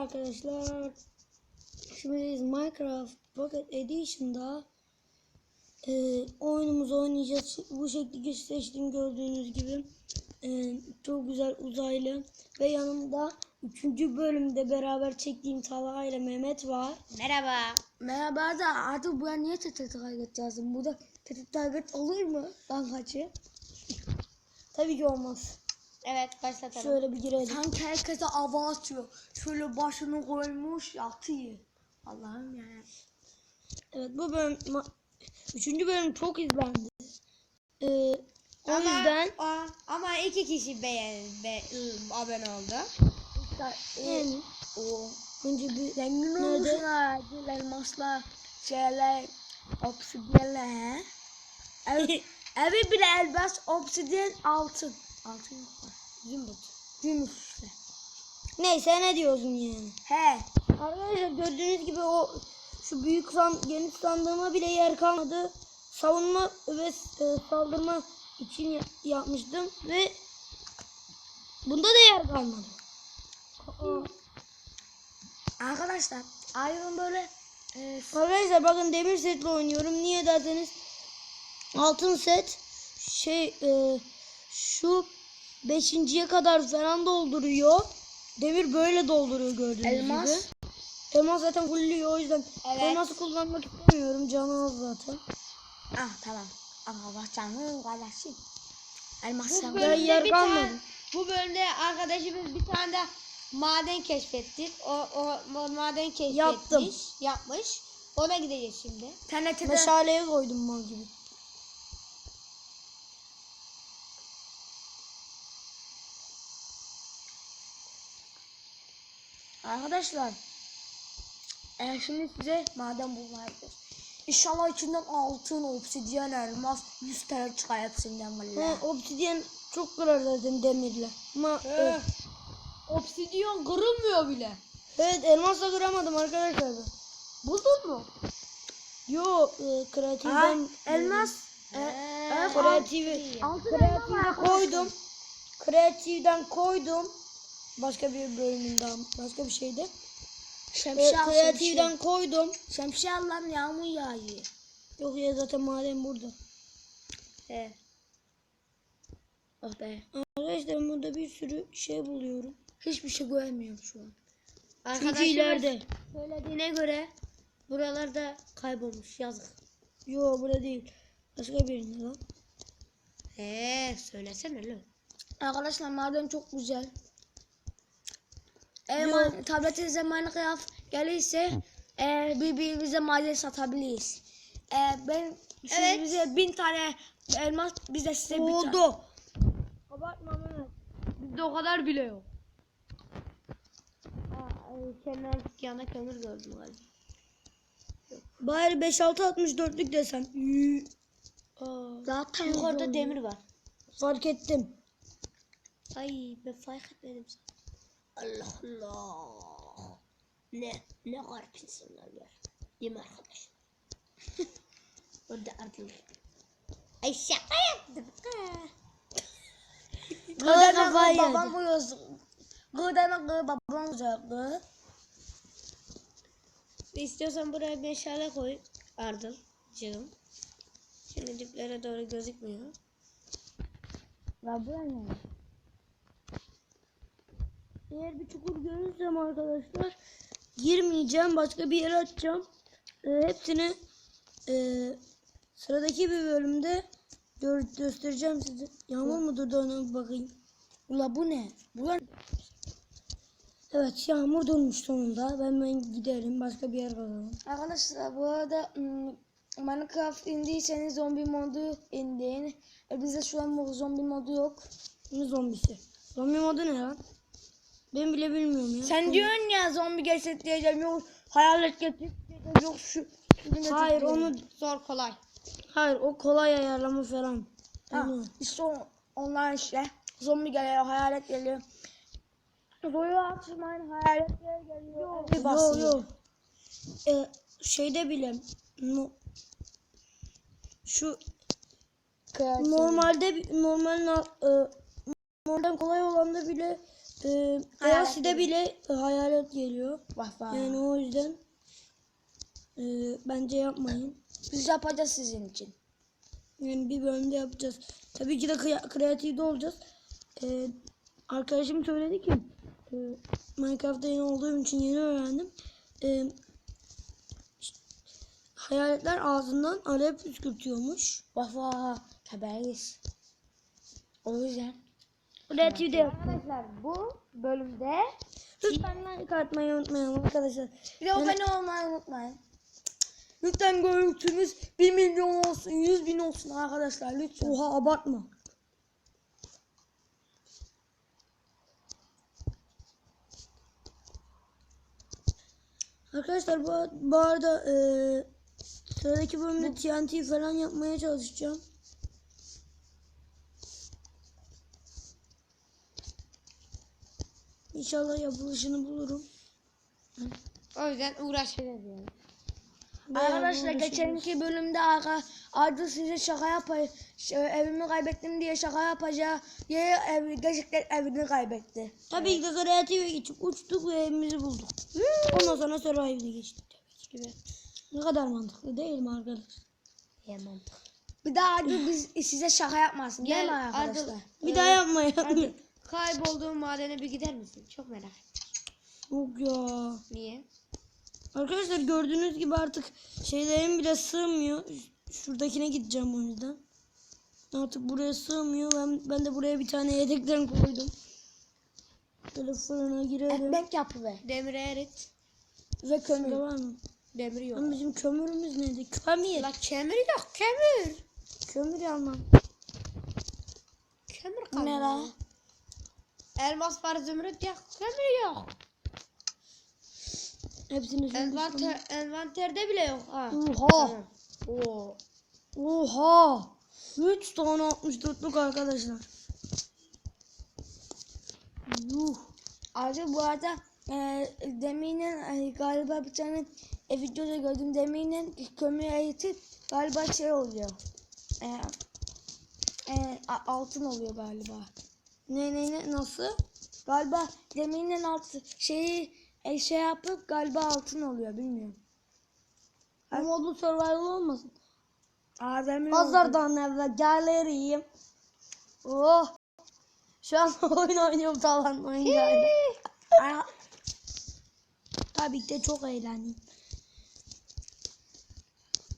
arkadaşlar. Şimdi biz Minecraft Pocket Edition'da e, oyunumuzu oynayacağız. Bu şekilde seçtim gördüğünüz gibi. E, çok güzel uzaylı. Ve yanımda 3. bölümde beraber çektiğim Talha ile Mehmet var. Merhaba. Merhaba da artık buraya niye tetik target yazdım? Burada tetik target olur mu? Bankacı. Tabii ki olmaz. Evet başlatalım. Şöyle bir girelim. Sanki herkese ava atıyor. Şöyle başını koymuş yatıyor. Allah'ım ya. Evet bu bölüm 3. bölüm çok izlendi. E, o ama, yüzden o- ama iki kişi beğen, be, ı, abone oldu. yani O önce bir zengin olmuşlar. Gül elmaslar, şeyler, obsidyenler he. Ev, evi bile elbas, obsidyen, altın. Altın yok var. Zümrüt. Gümüş işte. neyse ne diyorsun yani. He. Arkadaşlar gördüğünüz gibi o şu büyük san, geniş sandığıma bile yer kalmadı. Savunma ve e, saldırma için ya- yapmıştım ve bunda da yer kalmadı. Aa. Arkadaşlar Iron böyle e, Arkadaşlar bakın demir setle oynuyorum. Niye derseniz altın set şey e, şu beşinciye kadar falan dolduruyor. Demir böyle dolduruyor gördüğünüz Elmas? gibi. Elmas zaten fulluyor o yüzden Evet. elması kullanmak istemiyorum. Canı az zaten. ah tamam. Ama bak canım kardeşim. Elmas Bu bölümde yer bir kalmadı. tane, bu bölümde arkadaşımız bir tane de maden keşfettik. O, o, o maden keşfetmiş. Yaptım. Yapmış. Ona gideceğiz şimdi. TNT'de Meşaleye koydum mal gibi. Arkadaşlar e, şimdi size maden bulmayacağız. İnşallah içinden altın, obsidyen, elmas, 100 TL çıkar hepsinden He, vallahi. obsidyen çok kırar zaten demirle. Ama evet, Obsidyon kırılmıyor bile. evet elmasla kıramadım arkadaşlar. Buldun mu? Yo e, Ha, kreatiften elmas. E, e, kreatifi altın koydum. Kreatiften koydum. Başka bir bölümünden başka bir şeyde. Şemsiye al, kreatiften şemsiye. koydum. Şemsiye al lan yağmur yağıyor. Yok ya zaten maden burada. He. Oh be. Arkadaşlar burada bir sürü şey buluyorum. Hiçbir şey göremiyorum şu an. Çünkü ileride. söylediğine göre buralarda kaybolmuş yazık. Yo burada değil. Başka birinde lan. He söylesene lan. Arkadaşlar maden çok güzel. Eğer tabletinize Minecraft gelirse e, birbirimize maden satabiliriz. E, ben siz Evet. bize bin tane elmas bize size bir tane. Oldu. Abartma Mehmet. Bizde o kadar bile yok. Aa, kenar yana kömür gördüm galiba. Bari 5-6-64'lük desem. Yü- Aa, Zaten Yukarıda demir var. fark ettim. Ay ben fark etmedim sana. Allah Allah. Ne ne garip insanlar var. Değil mi arkadaş? Orada ardılır. Ay şaka yaptım. Kafayı kafayı babam vuruyoruz. Gıdana gı babam gı. İstiyorsan buraya meşale koy. Ardılcığım. Şimdi diplere doğru gözükmüyor. Ya bu ne? Eğer bir çukur görürsem arkadaşlar girmeyeceğim. Başka bir yere açacağım. Ee, hepsini e, sıradaki bir bölümde gör, göstereceğim size. Yağmur mu durdu ona bakayım. Ula bu ne? Bu ne? Evet yağmur durmuş sonunda. Ben ben giderim. Başka bir yer bakalım. Arkadaşlar bu arada ım, Minecraft indiyseniz zombi modu indirin. E, bizde şu an zombi modu yok. Ne zombisi? Zombi modu ne lan? Ben bile bilmiyorum ya. Sen diyorsun ya zombi gelse diyeceğim yok hayalet getir yok şu. Hayır onu Zor kolay. hayır o kolay ayarlama falan. Ha, Onu. işte o, onlar işte. Zombi geliyor, hayalet geliyor. Zoyu açmayın, hayaletler geliyor. Evi Yo basıyor. yo. Ee, şeyde bile no, şu Kreatif. normalde bi- normal na- e, normalden kolay olanda bile e, Hayalet Eyaset'e bile e, hayalet geliyor. Vah vah. Yani o yüzden e, bence yapmayın. Biz yapacağız sizin için. Yani bir bölümde yapacağız. Tabii ki de kıya- kreatifde olacağız. E, arkadaşım söyledi ki e, Minecraft'ta yeni olduğum için yeni öğrendim. E, hayaletler ağzından alev püskürtüyormuş. Vah vah. Haberiz. O yüzden. Kreatifde yapacağız. Arkadaşlar bu bölümde Lütfen like atmayı unutmayalım arkadaşlar. bir de abone olmayı unutmayın. Lütfen görüntümüz 1 milyon olsun, 100 bin olsun arkadaşlar lütfen. Oha abartma. Arkadaşlar bu, bu arada e, sıradaki bölümde TNT falan yapmaya çalışacağım. İnşallah yapılışını bulurum. O yüzden uğraşacağız yani. Bayağı Arkadaşlar geçenki bölümde arka Arda size şaka yapay evimi kaybettim diye şaka yapacağı diye ev, gerçekten evini kaybetti. Tabii ki de kreatife geçip uçtuk ve evimizi bulduk. Ondan sonra survival'e geçtik tabii ki. Ne kadar mantıklı değil mi arkadaşlar? Yemem. Bir daha Arda biz size şaka yapmasın değil mi Gel arkadaşlar? Arda. Bir daha yapmayın. Hadi kaybolduğun madene bir gider misin? Çok merak ettim. Yok ya. Niye? Arkadaşlar gördüğünüz gibi artık şeylerim bile sığmıyor. Şuradakine gideceğim o yüzden. Artık buraya sığmıyor. Ben, ben de buraya bir tane yedekten koydum. Böyle fırına girelim. Ekmek yapıver Demiri erit. ve kömür. Şurada var mı? Demir yok. Lan bizim kömürümüz neydi? Kömür. La kömür yok kömür. Kömür almam. Kömür ne kalmadı. la? Elmas var zümrüt yok. Kömür yok. Hepsini sürdüm. Envanter, envanterde bile yok ha. Oha. Oo. Oha. 3 tane 64'lük arkadaşlar. Yuh. Arda bu arada e, deminen e, galiba bir tane e, videoda gördüm deminen kömür eritip galiba şey oluyor. E, e, altın oluyor galiba. Ne ne ne nasıl? Galiba deminin altı şeyi e, şey yapıp galiba altın oluyor bilmiyorum. Bu modlu survival olmasın? Aa. Pazardan evvel galeriyim. Oh. Şu an oyun oynuyorum falan oyuncağıyla. Tabii ki de çok eğlendim.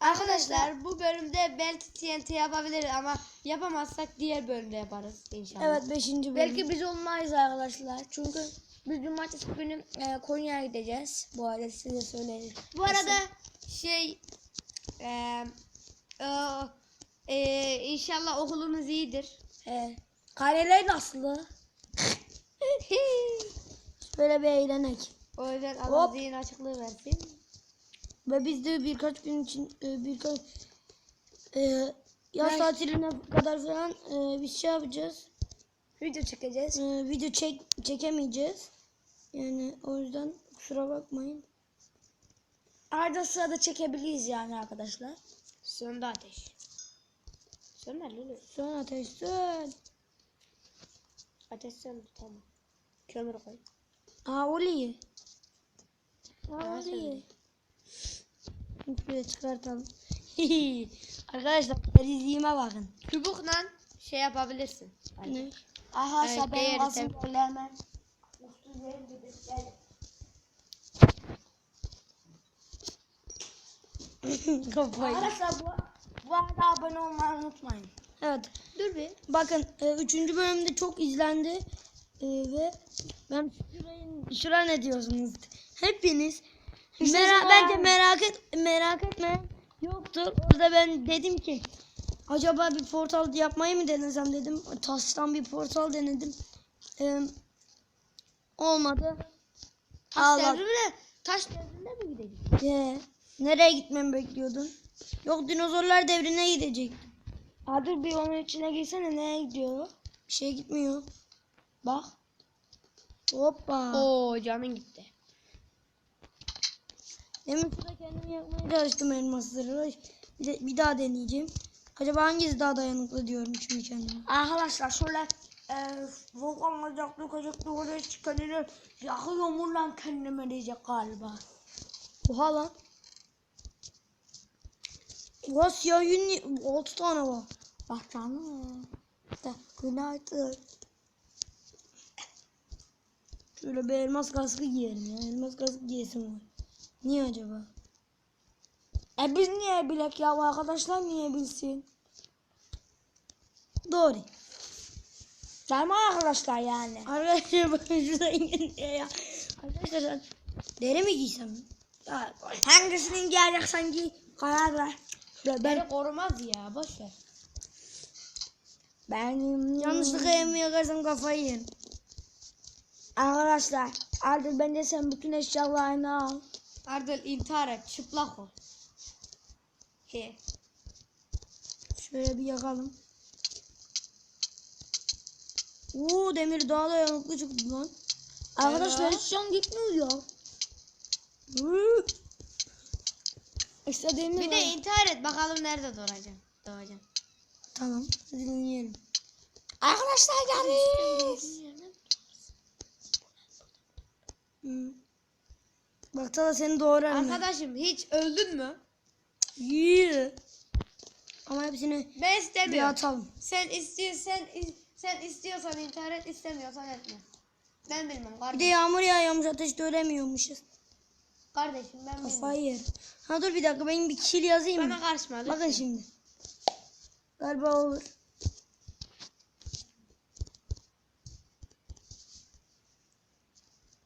Arkadaşlar bu bölümde belki TNT yapabiliriz ama yapamazsak diğer bölümde yaparız inşallah. Evet 5. bölüm. Belki biz olmayız arkadaşlar. Çünkü biz cumartesi günü e, Konya'ya gideceğiz. Bu arada size söyleyeyim. Bu arada şey eee e, e, inşallah okulunuz iyidir. E, kareler nasıl? Böyle bir eğlenek. o yüzden Allah Hop. zihin açıklığı versin. Ve biz de birkaç gün için e, birkaç e, yaz Ben- tatiline kadar falan e, bir şey yapacağız. Video çekeceğiz. E, video çek çekemeyeceğiz. Yani o yüzden kusura bakmayın. Arada sırada çekebiliriz yani arkadaşlar. Söndü ateş. Söner Lulu. Son ateş sön. Ateş söndü tamam. Kömür koy. Aa Oli. Aa Aa, Oli. Şuraya çıkartalım. Arkadaşlar izleyime bakın. Çubukla şey yapabilirsin. Ne? Arkadaşlar Evet, değeri asıl tabii. problemim. Kafayı. Arkadaşlar bu, bu arada abone olmayı unutmayın. Evet. Dur bir. Bakın e, üçüncü bölümde çok izlendi E, ve ben şurayı, şura ne diyorsunuz? Hepiniz merak şura- bence merak et merak etme yoktur. Orada ben dedim ki acaba bir portal yapmayı mı denesem dedim. Taştan bir portal denedim. E, olmadı. Taş Allah. devrine, taş devrine mi gidelim? Ee, nereye gitmemi bekliyordun? Yok dinozorlar devrine gidecek. Hadi bir onun içine girsene nereye gidiyor? Bir şey gitmiyor. Bak. Hoppa. Oo canın gitti. Demin şurada kendimi yakmaya çalıştım elmasları. Bir, daha deneyeceğim. Acaba hangisi daha dayanıklı diyorum şimdi kendime. Arkadaşlar şöyle e, volkan olacak, dökecek, oraya çıkanır. Yakıyorum lan kendime diyecek galiba. Oha lan. Oha siyah yünlü 6 tane var. Bak canım. De, günaydın. Şöyle bir elmas kaskı giyelim ya. Elmas kaskı giyesim var. Niye acaba? E biz niye bilek ya arkadaşlar niye bilsin? Doğru. Mi arkadaşlar yani? Arkadaşlar bakın şuradan geliyor ya. Arkadaşlar deri mi giysem? Ya, Hangisinin giyeceksen giy. Karar ver. Şöyle ben, Beni korumaz ya boş ver. benim yanlışlıkla elimi yakarsam kafayı yerim. Arkadaşlar artık bence sen bütün eşyalarını al. Ardıl intihar et çıplak ol. He. Şöyle bir yakalım. Oo demir daha dayanıklı çıktı lan. Arkadaşlar hiç can gitmiyor ya. Hı. İstediğini Bir de intihar et bakalım nerede doğacaksın. Doğacaksın. Tamam. Hadi dinleyelim. Arkadaşlar geldik. Hı. Bak da seni doğrar mı? Arkadaşım hiç öldün mü? Yürü. Ama hepsini Ben bir istemiyorum. atalım. Sen istiyorsan sen istiyorsan intihar et istemiyorsan etme. Ben bilmem Bir de kardeşim. yağmur yağıyormuş ateşte ölemiyormuşuz. Kardeşim ben bilmem. Kafayı yer. Ha dur bir dakika benim bir kill yazayım Bana mı? karışma lütfen. Bakın şimdi. Galiba olur.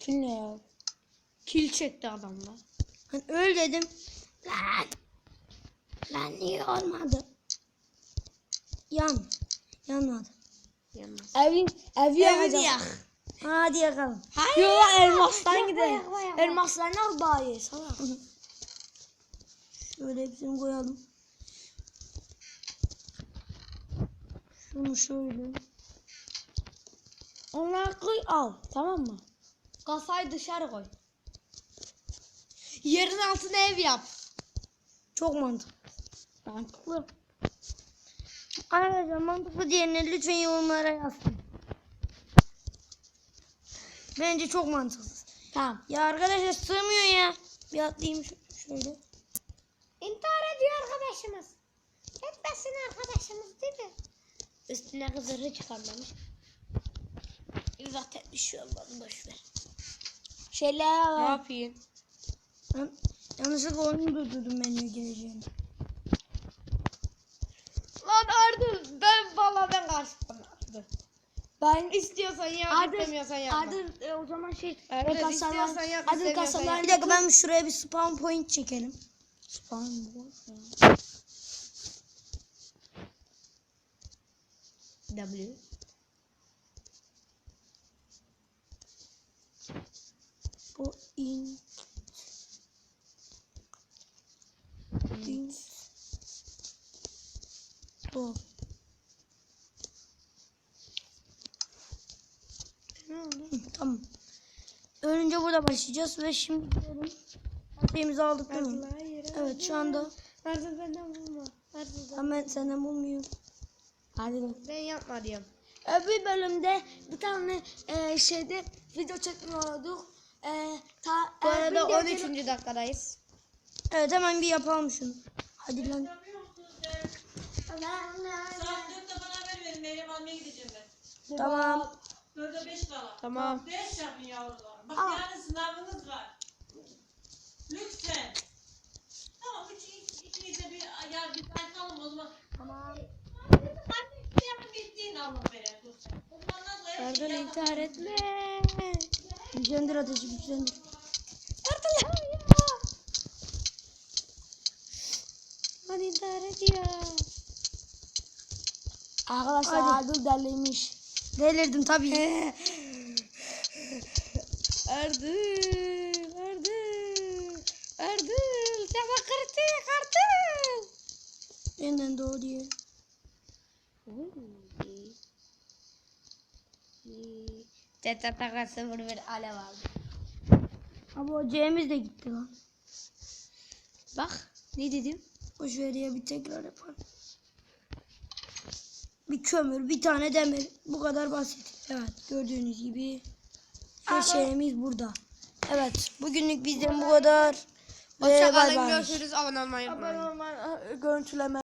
Kim ne ya? Kil çekti adamla. Hani öl dedim. Lan. Lan niye olmadı? Yan. Yanmadı. Yanmaz. Evin, evi Evi yakacak. yak. Hadi yakalım. Hayır. Yo elmastan Yakma, gidelim. yakma, yakma. Elmaslarını al daha iyi salak. Şöyle hepsini koyalım. Şunu şöyle. Onları koy al tamam mı? Kafayı dışarı koy. Yerin altına ev yap. Çok mantıklı. Mantıklı. Arkadaşlar mantıklı diyenler lütfen yorumlara yazsın. Bence çok mantıksız. Tamam. Ya arkadaşlar sığmıyor ya. Bir atlayayım şöyle. İntihar ediyor arkadaşımız. Etmesin arkadaşımız değil mi? Üstüne kızırı çıkarmamış. Zaten bir şey olmadı boş ver. Şeyler Ne yapayım? Ben yanlışlıkla oyunu durdurdum menüye gireceğini. Lan Ardıl ben valla ben karşıma Ardıl. Ben İstiyorsan yap Ardır, istemiyorsan yapma. Ardır e, o zaman şey Ardır, e, kasalar, istiyorsan yap, istemiyorsan kasalar. Bir dakika ben şuraya bir spawn point çekelim. Spawn ya. W. Bu in. Bu. Hı, Tamam. Önce burada başlayacağız ve şimdi şeyimizi aldık değil mi? Evet şu anda Ardıl benden bulma. Hemen senden bulmuyorum. Hadi ben yapma diyorum. Öbür bölümde bir tane e, şeyde video çekmiyorduk. E, ta, Bu e, arada video 13. dakikadayız. Evet hemen bir yapalım şunu. Hadi lan. Saat 4'te bana haber verin. Meryem almaya gideceğim ben. Tamam. 4'e 5 kala. Tamam. 5 yapın yavrularım. Bak Aa. yarın sınavınız var. Lütfen. Tamam üç, ikiniz de bir ayar bir sayfalım o zaman. Tamam. Şeyi intihar etme. Güçlendir ateşi güçlendir. Ardıl hayır. Lan intihar ediyor. Arkadaşlar Hadi. Adil deliymiş. Delirdim tabii. Ardıl, Ardıl, Ardıl, sana kırtık Ardıl. Yeniden doğu diye. Tetata sıfır bir alev aldı. Ama o C'miz de gitti lan. Bak ne dedim? Boş ver ya bir tekrar yapalım. bir kömür, bir tane demir. Bu kadar basit. Evet gördüğünüz gibi her şeyimiz burada. Evet bugünlük bizden bu kadar. Hoşçakalın görüşürüz abone olmayı unutmayın. Abone olmayı, görüntüleme